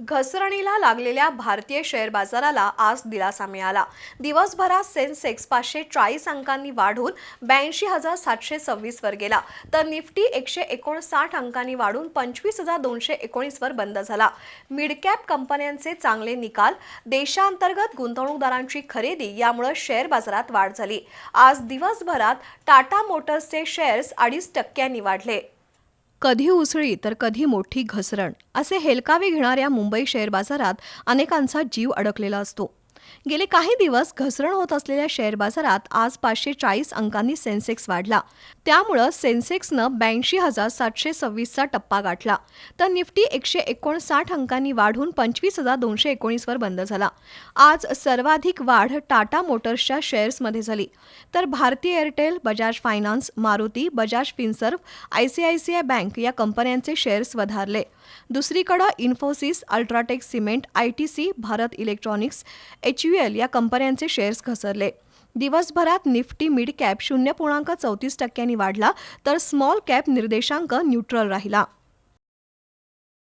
घसरणीला लागलेल्या भारतीय शेअर बाजाराला आज दिलासा मिळाला. दिवसभरात सेन्सेक्स पाचशे चाळीस अंकांनी वाढून ब्याऐंशी हजार सातशे सव्वीस वर गेला. तर निफ्टी एकशे एकोणसाठ अंकांनी वाढून पंचवीस हजार दोनशे एकोणीस वर बंद झाला. मिडकॅप कंपन्यांचे चांगले निकाल देशांतर्गत गुंतवणूकदारांची खरेदी यामुळे शेअर बाजारात वाढ झाली. आज दिवसभरात टाटा मोटर्सचे शेअर्स अडीच टक्क्यांनी वाढले. कधी उसळी तर कधी मोठी घसरण असे हेलकावे घेणाऱ्या मुंबई शेअर बाजारात अनेकांचा जीव अडकलेला असतो. गेले काही दिवस घसरण होत असलेल्या शेअर बाजारात आज पाचशे चाळीस अंकांनी सेन्सेक्स वाढला. त्यामुळं सेन्सेक्सनं ब्याऐंशी हजार सातशे सव्वीसचा टप्पा गाठला. तर निफ्टी एकशे एकोणसाठ अंकांनी वाढून पंचवीस हजार दोनशे एकोणीसवर बंद झाला. आज सर्वाधिक वाढ टाटा मोटर्सच्या शेअर्समध्ये झाली. तर Bharti Airtel Bajaj finance Maruti Bajaj Finserv I C I C I bank या कंपन्यांचे शेअर्स वधारले. दुसरीकडे Infosys UltraTech cement I T C Bharat electronics H U L या कंपन्यांचे शेअर्स घसरले. दिवसभरात निफ्टी मिड कॅप शून्य पूर्णांक चौतीस टक्क्यांनी वाढला तर स्मॉल कॅप निर्देशांक न्यूट्रल राहिला.